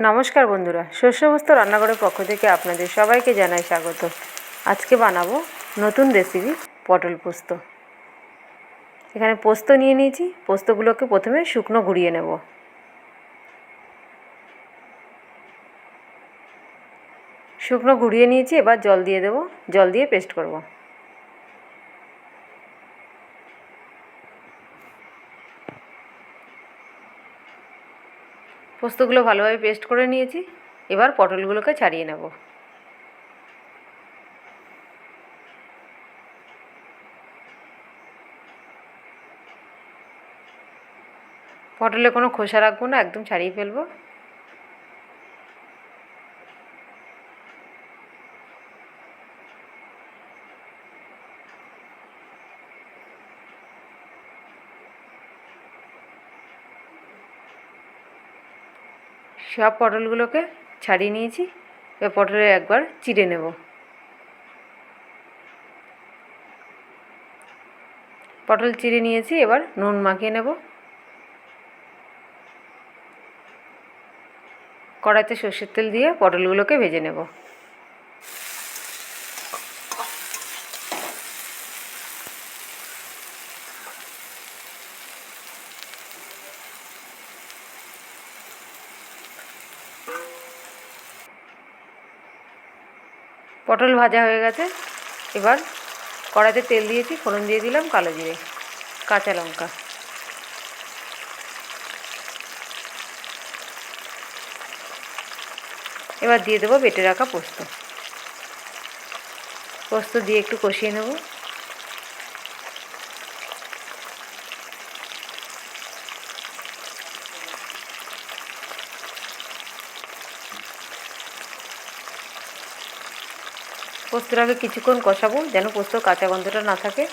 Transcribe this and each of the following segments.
নমস্কার বন্ধুরা, শস্যবস্ত রান্নাঘরের পক্ষ থেকে আপনাদের সবাইকে জানাই স্বাগত। আজকে বানাবো নতুন রেসিপি পটল পোস্ত। এখানে পোস্ত নিয়ে নিয়েছি, পোস্তগুলোকে প্রথমে শুকনো গুঁড়িয়ে নেব। শুকনো গুঁড়িয়ে নিয়েছি, এবার জল দিয়ে দেবো, জল দিয়ে পেস্ট করব। পোস্তগুলো ভালোভাবে পেস্ট করে নিয়েছি। এবার পটলগুলোকে ছাড়িয়ে নেব। পটলে কোনো খোসা রাখব না, একদম ছাড়িয়ে ফেলব। সব পটলগুলোকে ছাড়িয়ে নিয়েছি। এবার পটলে একবার চিড়ে নেব। পটল চিড়ে নিয়েছি, এবার নুন মাখিয়ে নেব। কড়াইতে সর্ষের তেল দিয়ে পটলগুলোকে ভেজে নেব। পটল ভাজা হয়ে গেছে। এবার কড়াইতে তেল দিয়েছি, ফোড়ন দিয়ে দিলাম কালো জিরে, কাঁচা লঙ্কা। এবার দিয়ে দেবো বেটে রাখা পোস্ত। পোস্ত দিয়ে একটু কষিয়ে নেব। পোস্তটাকে কিছুক্ষণ কষাবো, যেন পোস্ত কাঁচা গন্ধটা না থাকে।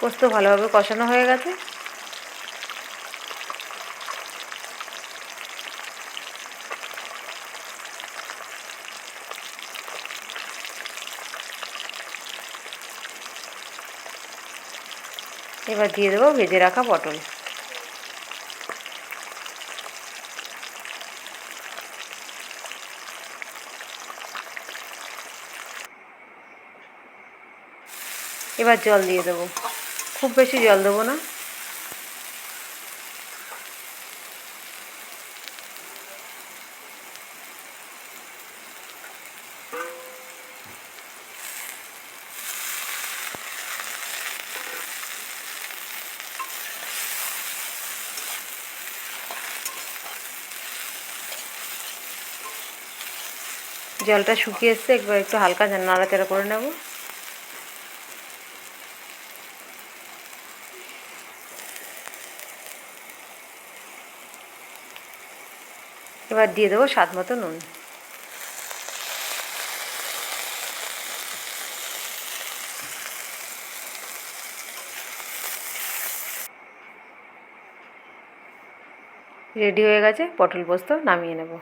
পোস্ত ভালোভাবে কষানো হয়ে গেছে। এবার দিয়ে দেবো ভেজে রাখা পটল। এবার জল দিয়ে দেবো। খুব বেশি জল দেবো না। জলটা শুকিয়ে এসছে, একবার একটু হালকা নাড়াচাড়া করে নেব। এবার দিয়ে দেবো স্বাদ মতো নুন। রেডি হয়ে গেছে পটল পোস্ত নামিয়ে নেব।